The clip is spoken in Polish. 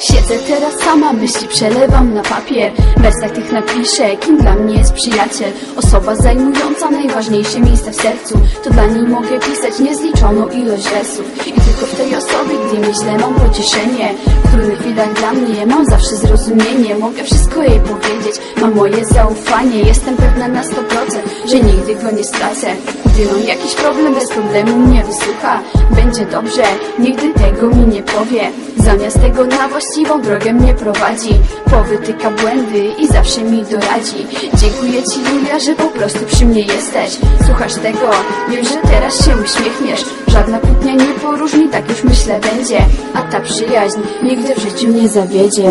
Siedzę teraz sama, myśli przelewam na papier. Wersach tych napiszę, kim dla mnie jest przyjaciel. Osoba zajmująca najważniejsze miejsce w sercu. To dla niej mogę pisać niezliczoną ilość wersów. I tylko w tej osobie, gdy myślę mam pocieszenie W trudnych chwilach dla mnie mam zawsze zrozumienie. Mogę wszystko jej powiedzieć, mam moje zaufanie Jestem pewna na 100%, że nigdy go nie stracę. Gdy mam jakiś problem, bez problemu mnie wysłucha. Będzie dobrze, nigdy tego mi nie powie. Zamiast tego na właściwą drogę mnie prowadzi. Powytyka błędy i zawsze mi doradzi. Dziękuję Ci Julia, że po prostu przy mnie jesteś. Słuchasz tego, wiem, że teraz się uśmiechniesz. Żadna kłótnia nie poróżni, tak już myślę będzie. A ta przyjaźń nigdy w życiu nie zawiedzie